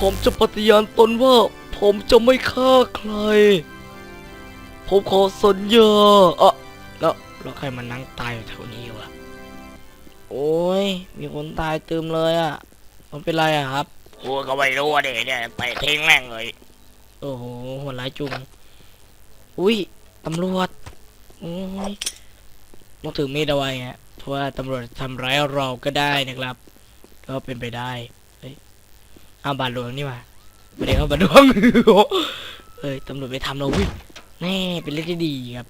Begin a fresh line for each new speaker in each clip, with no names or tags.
ผมจะปฏิญาณตนว่า ผมจะไม่ฆ่าใคร ผมขอสัญญาอะแล้วแล้วใครมานั่งตายอยู่แถวนี้วะ โอ้ย มีคนตายเติมเลยอะ มันเป็นไรอะครับ
กูก็ไม่รู้ว่าเด็กเนี่ยไปทิ้งแม่งเลย
โอ้โหโหดร้ายจุง อุ้ยตำรวจ โอ้ยต้องถือมีดเอาไว้ฮะเพราะว่าตำรวจทำร้ายเราก็ได้นะครับ ก็เป็นไปได้ เฮ้ยเอาบาดหลวงนี่มาไม่ได้เอาบาดหลวงเฮ้ยตำรวจไปทำเราวิแน่เป็นเรื่องที่ดีครับ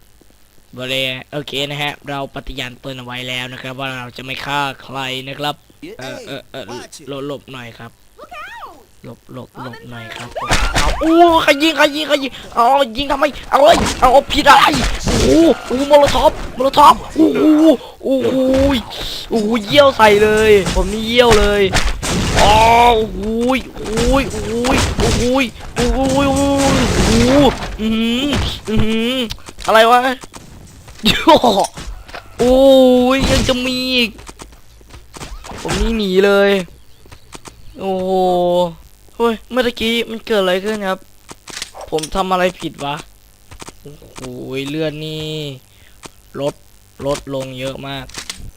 บริโอเคนะฮะ เราปฏิญาณตนเอาไว้แล้วนะครับ ว่าเราจะไม่ฆ่าใครนะครับ เออเออเออหลบหลบหน่อยครับหลบหลบหลบหน่อยครับผมเอาโอ้ใครยิงใครยิงใครยิงเอายิงทำไมเอาเอ้ยเอาเอาผิดอะไรโอ้โหโมโลท็อปโมโลท็อปโอ้โหโอ้โหโอ้โหเยี่ยวใส่เลย ผมนี่เยี่ยวเลยอ๋อ โอ้โหโอ้ยโอ้ยโอ้โหโอ้โหโอ้โหโอ้โหอือหืออือหืออะไรวะโย่โอ้ยยังจะมีอีกผมนี่หนีเลย โอ้โหเฮ้ยเมื่อกี้มันเกิดอะไรขึ้นครับ ผมทำอะไรผิดวะโอ้โหเลือดนี่ลดลดลงเยอะมาก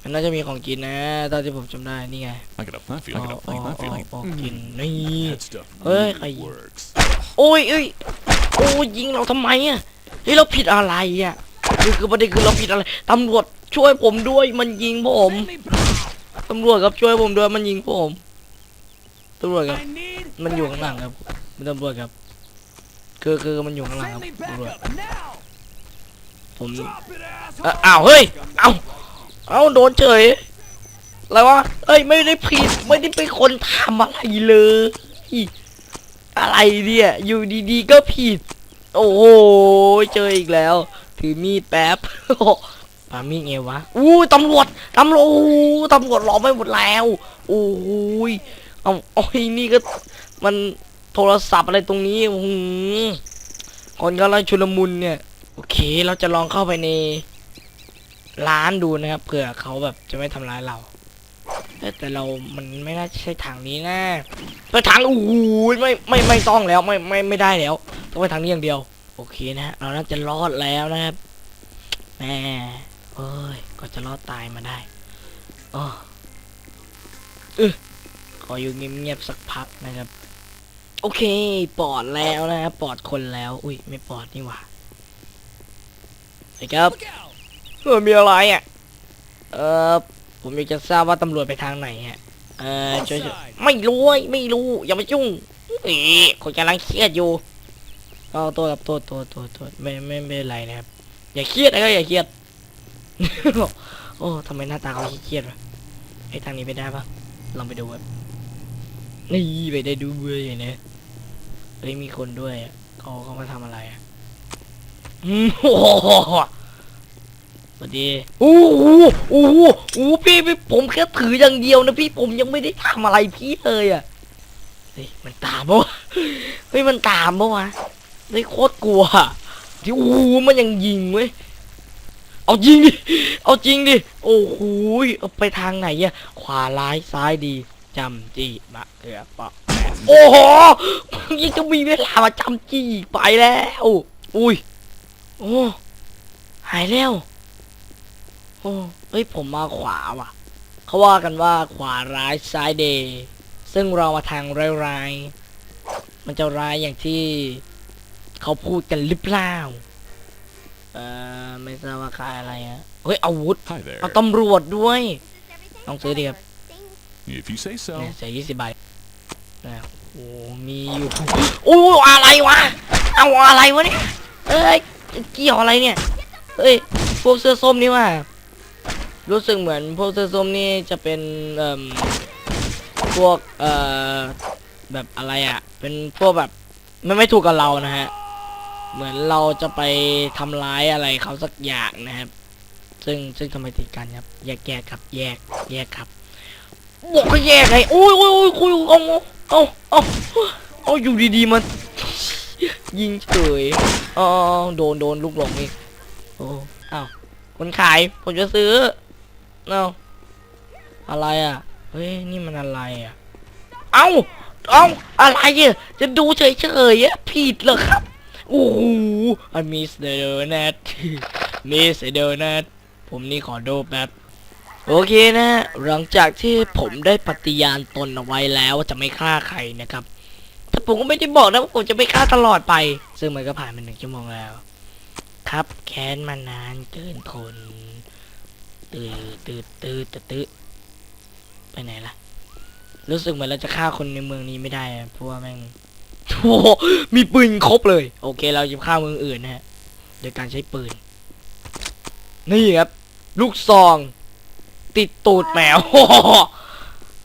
มันน่าจะมีของกินนะตอนที่ผมจำได้นี่ไง
I got a flat
อ๋อ
feeling. I got a
อ๋อ
flat, flat
อ๋อ
feeling.
อ๋อกินนี่
That stuff
Ê,
really
cái gì?
works.
โอ้ยเอ้ยโอ้ยยิงเราทำไมอะเฮ้ยเราผิดอะไรอะคือคือประเด็นคือเราผิดอะไรตำรวจช่วยผมด้วยมันยิงผมตำรวจครับช่วยผมด้วยมันยิงผมตำรวจครับมันอยู่ข้างหลังครับมันตำรวจครับ คือคือมันอยู่ข้างหลังครับตำรวจผมเอ่ออ้าวเฮ้ยเอ้า เอ้าโดนเฉยอะไรวะเอ้ยไม่ได้ผิดไม่ได้เป็นคนทำอะไรเลย อะไรเนี่ย อยู่ดีๆก็ผิด โอ้โหเจออีกแล้ว ถือมีดแป๊บปามีดไงวะอู้ตำรวจตำรวจอู้ตำรวจล้อมไปหมดแล้วโอ้ยเอาโอ้ยนี่ก็มันโทรศัพท์อะไรตรงนี้อื้อหือคนกำลังชุลมุนเนี่ย โอเค เราจะลองเข้าไปใน ร้านดูนะครับเผื่อเขาแบบจะไม่ทำร้ายเรา แต่เรา มันไม่น่าใช่ทางนี้นะไปทางอู้ยไม่ไม่ไม่ต้องแล้วไม่ไม่ไม่ได้แล้วต้องไปทางนี้อย่างเดียว โอเคนะฮะเราน่าจะรอดแล้วนะครับแหม่เอ้ยก็จะรอดตายมาได้อ้อเออขออยู่เงียบๆสักพักนะครับ โอเคปลอดแล้วนะครับปลอดคนแล้ว อุ้ยไม่ปลอดนี่หว่าไอ้ครับ เออมีอะไรอะ เออผมอยากจะทราบว่าตำรวจไปทางไหนฮะ เออช่วยๆไม่รู้เว้ยไม่รู้ อย่ามายุ่งเอ๊ะคนกำลังเครียดอยู่เอาตัวกับตัวตัวตัวตัวไม่ไม่ไม่เป็นไรนะครับ อย่าเครียดนะก็อย่าเครียด โอ้ทำไมหน้าตาเขาเครียดวะไอ้ทางนี้ไปได้ปะลองไปดูครับนี่ไปได้ดูเว้ยเนี่ยเฮ้ยมีคนด้วยอะเขาเขามาทำอะไรอะโอ้โห วัสดีโอ้โหโอ้โหโอ้โหพี่พี่ผมแค่ถืออย่างเดียวนะพี่ผมยังไม่ได้ทำอะไรพี่เลยอะเฮ้ยมันตามปะวะเฮ้ยมันตามปะวะเฮ้ยโคตรกลัวที่โอ้มันยังยิงเว้ยเอาจริงดิเอาจริงดิโอ้โหเอาไปทางไหนอะขวาร้ายซ้ายดีจำจี้มะเออปะโอ้โหยังจะมีเวลามาจำจี้อีกไปแล้ว อุ้ยโอ้หายแล้ว โอ้เฮ้ยผมมาขวาว่ะ เขาว่ากันว่าขวาร้ายซ้ายเดย์ซึ่งเรามาทางร้ายๆมันจะร้ายอย่างที่เขาพูดกันหรือเปล่าเอ่อไม่ทราบว่าขายอะไรอะเฮ้ยอาวุธ
Hi there.
เอาตำรวจด้วยต้องซื้อดีครับ
If you say so.
เนี่ยเสียยี่สิบบาทนะโอ้มีอยู่โอ้อะไรวะเอาอะไรวะเนี่ยเอ้ยเกี่ยวอะไรเนี่ยเอ้ยพวกเสื้อส้มนี่ว่า รู้สึกเหมือนพวกเสื้อส้มนี่จะเป็นเอ่มพวกเอ่อแบบอะไรอะ่ะ เป็นพวกแบบไม่ไม่ถูกกับเรานะฮะ เหมือนเราจะไปทำร้ายอะไรเขาสักอย่างนะครับ ซึ่งซึ่งทำไมติดกันครับ แยกแยกครับ แยก แยกครับบอกก็แยกไงโอ้ยโอ้ยโอ้ยคุยเอาเอาเอาเอาอยู่ดีๆมันยิงเฉยอ๋อโดนโดนลูกหลงนี่โอ้อ้าวคนขายผมจะซื้อ เอาอะไรอะ เฮ้ย นี่มันอะไรอะ เอ้า เอ้า อะไรอะจะดูเฉยๆอะผิดเหรอครับ โอ้โหอันมิสเดอร์นัทมิสเดอร์นัทผมนี่ขอดูแป๊บโอเคนะฮะหลังจากที่ผมได้ปฏิญาณตนเอาไว้แล้วว่าจะไม่ฆ่าใครนะครับ แต่ผมก็ไม่ได้บอกนะว่าผมจะไม่ฆ่าตลอดไป ซึ่งมันก็ผ่านมาหนึ่งชั่วโมงแล้ว ครับ แค้นมานานเกินทน ตืดตืดตืดตืดตืดไปไหนล่ะ รู้สึกเหมือนเราจะฆ่าคนในเมืองนี้ไม่ได้เพราะว่าแม่งโอ้มีปืนครบเลย โอเค เราจะฆ่าเมืองอื่นนะฮะโดยการใช้ปืน นี่ครับ ลูกซอง ติดตูดแมว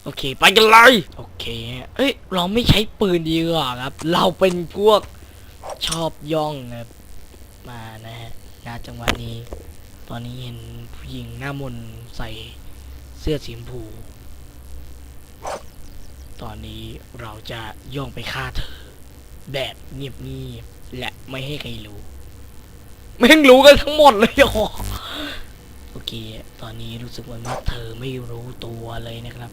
โอเค ไปกันเลย โอเคเอ้ย เราไม่ใช้ปืนดีกว่าครับ เราเป็นพวกชอบย่องครับ มานะฮะณจังหวะนี้ ตอนนี้เห็นผู้หญิงหน้ามนใส่เสื้อสีชมพู ตอนนี้เราจะย่องไปฆ่าเธอ แบบเงียบๆและไม่ให้ใครรู้ แม่งรู้กันทั้งหมดเลยอ๋อโอเค ตอนนี้รู้สึกเหมือนว่าเธอไม่รู้ตัวเลยนะครับ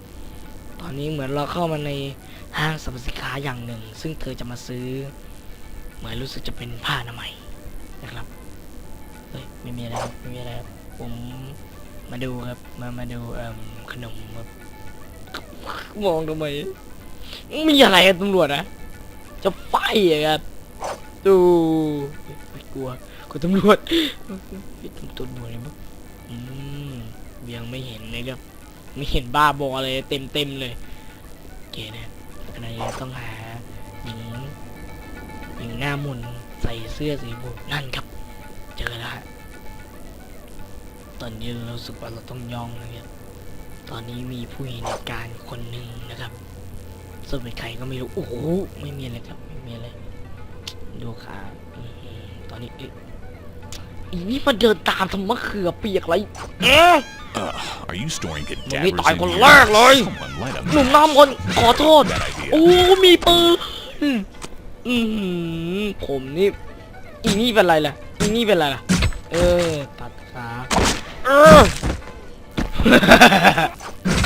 ตอนนี้เหมือนเราเข้ามาในห้างสรรพสินค้าอย่างหนึ่ง ซึ่งเธอจะมาซื้อ เหมือนรู้สึกจะเป็นผ้าอนามัยนะครับ ไม่มีอะไรครับไม่มีอะไรครับผมมาดูครับ มามาดูเอ่มขนมครับมองทำไมมีอะไรอะตำรวจนะจะไฟอะครับดูไม่กลัวกลัวตำรวจตำรวจเนี่ยมั้งอืมยังไม่เห็นเลยครับไม่เห็นบ้าบอเลยเต็มเต็มเลยโอเคนะอันนี้ต้องหาหญิงหญิงหน้ามนใส่เสื้อสีชมพูนั่นครับ เจอแล้วฮะ ตอนนี้เรารู้สึกว่าเราต้องย่องนะครับตอนนี้มีผู้เห็นเหตุการณ์คนหนึ่งนะครับส่วนเป็นใครก็ไม่รู้ โอ้โห ไม่มีอะไรครับ ไม่มีอะไร ดูขาอื้อหือตอนนี้เอ๊ะอีนี่มาเดินตามทำมะเขือเปียกอะไรเอ๊ะ
Uh, are you storing
มึง
cadavers
นี่ตาย
in
คน
here?
แรกเลย
Someone light 'em.
หนุ่มน้ำมนต์ขอโทษ
Bad idea.
โอ้ มีปืนอือหือผมนี่ อีนี่เป็นไรล่ะ อีนี่เป็นไรล่ะ เออ ตัดขาเ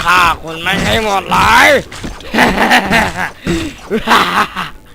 ข้าคุณไม่ให้หมดหลย